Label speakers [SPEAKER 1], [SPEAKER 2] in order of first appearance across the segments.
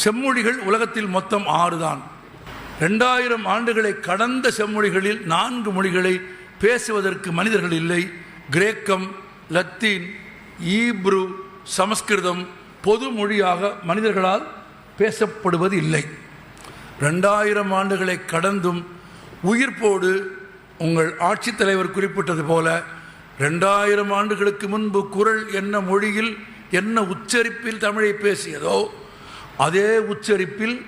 [SPEAKER 1] செம்மொழிகள் உலகத்தில் மொத்தம் ஆறு தான் ரெண்டாயிரம் ஆண்டுகளை கடந்த செம்மொழிகளில் நான்கு மொழிகளை பேசுவதற்கு மனிதர்கள் இல்லை. கிரேக்கம் லத்தீன் ஈப்ரு சமஸ்கிருதம் பொது மொழியாக மனிதர்களால் பேசப்படுவது இல்லை. ரெண்டாயிரம் ஆண்டுகளை கடந்தும் உயிர்ப்போடு உங்கள் ஆட்சித் தலைவர் குறிப்பிட்டது போல ரெண்டாயிரம் ஆண்டுகளுக்கு முன்பு குரல் என்ன மொழியில் என்ன உச்சரிப்பில் தமிழை பேசியதோ அதே உச்சரிப்பில்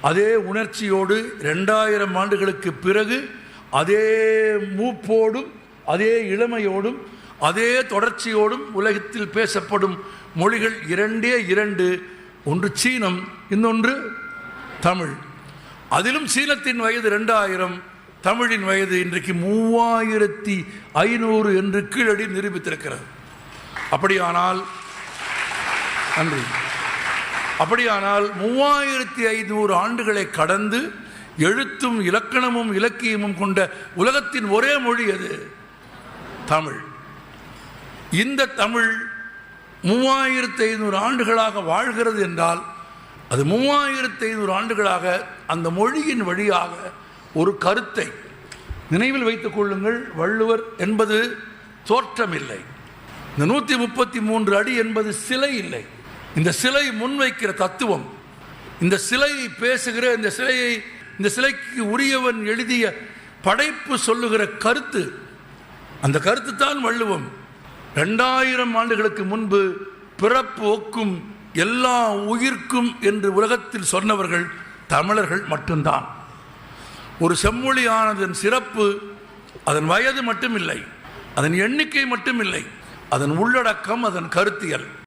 [SPEAKER 1] அதே உணர்ச்சியோடு ரெண்டாயிரம் ஆண்டுகளுக்கு பிறகு அதே மூப்போடும் அதே இளமையோடும் அதே தொடர்ச்சியோடும் உலகத்தில் பேசப்படும் மொழிகள் இரண்டே இரண்டு ஒன்று சீனம் இன்னொன்று தமிழ். அதிலும் சீனத்தின் வயது ரெண்டாயிரம் தமிழின் வயது இன்றைக்கு மூவாயிரத்தி ஐநூறு என்று கீழடி நிரூபித்திருக்கிறது அப்படியானால் நன்றி. அப்படியானால் மூவாயிரத்தி ஐநூறு ஆண்டுகளை கடந்து எழுத்தும் இலக்கணமும் இலக்கியமும் கொண்ட உலகத்தின் ஒரே மொழி அது தமிழ். இந்த தமிழ் மூவாயிரத்தி ஐநூறு ஆண்டுகளாக வாழ்கிறது என்றால் அது மூவாயிரத்தி ஐநூறு ஆண்டுகளாக அந்த மொழியின் வழியாக ஒரு கருத்தை நினைவில் வைத்துக் கொள்ளுங்கள். வள்ளுவர் என்பது தோற்றமில்லை. இந்த நூற்றி முப்பத்தி மூன்று அடி என்பது சிலை இல்லை. இந்த சிலை முன்வைக்கிற தத்துவம் இந்த சிலையை பேசுகிற இந்த சிலையை இந்த சிலைக்கு உரியவன் எழுதிய படைப்பு சொல்லுகிற கருத்து அந்த கருத்து தான் வள்ளுவம். ரெண்டாயிரம் ஆண்டுகளுக்கு முன்பு பிறப்பு ஒக்கும் எல்லா உயிர்க்கும் என்று உலகத்தில் சொன்னவர்கள் தமிழர்கள் மட்டும்தான். ஒரு செம்மொழியானதன் சிறப்பு அதன் வயது மட்டுமில்லை அதன் எண்ணிக்கை மட்டுமில்லை அதன் உள்ளடக்கம் அதன் கருத்தியல்.